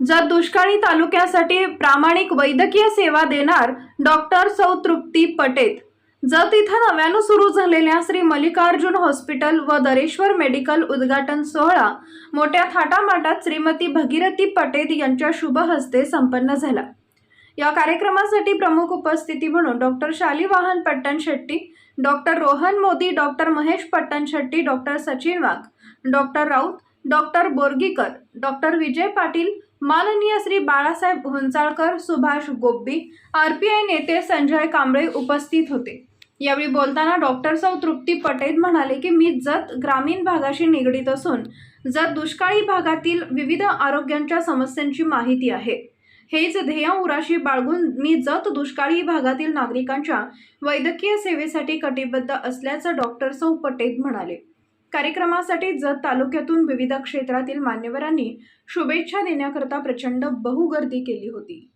ज्या दुष्काळी तालुक्यासाठी प्रामाणिक वैद्यकीय सेवा देणार डॉक्टर सौ तृप्ती पटेत जत इथं नव्यानं सुरू झालेल्या श्री मल्लिकार्जुन हॉस्पिटल व दरेश्वर मेडिकल उद्घाटन सोहळा मोठ्या थाटामाटात श्रीमती भगीरथी पटेत यांच्या शुभ हस्ते संपन्न झाला. या कार्यक्रमासाठी प्रमुख उपस्थिती म्हणून doctor Shalivahan Pattan Shetty doctor Rohan Modi doctor Mahesh Pattan Shetty doctor Sachin Wagh doctor Raut doctor Borgikar doctor Vijay Patil माननीय श्री बाळासाहेब हुंचाळकर सुभाष गोब्बी आरपीआय नेते संजय कांबळे उपस्थित होते. यावेळी बोलताना डॉक्टर सौ तृप्ती पटेल म्हणाले की मी जत ग्रामीण भागाशी निगडीत असून जत दुष्काळी भागातील विविध आरोग्यांच्या समस्यांची माहिती आहे. हेच ध्येय उराशी बाळगून मी जत दुष्काळी भागातील नागरिकांच्या वैद्यकीय सेवेसाठी कटिबद्ध असल्याचं डॉक्टर सौ पटेल म्हणाले. कार्यक्रमासाठी जत तालुक्यातून विविध क्षेत्रातील मान्यवरांनी शुभेच्छा देण्याकरता प्रचंड बहुगर्दी केली होती.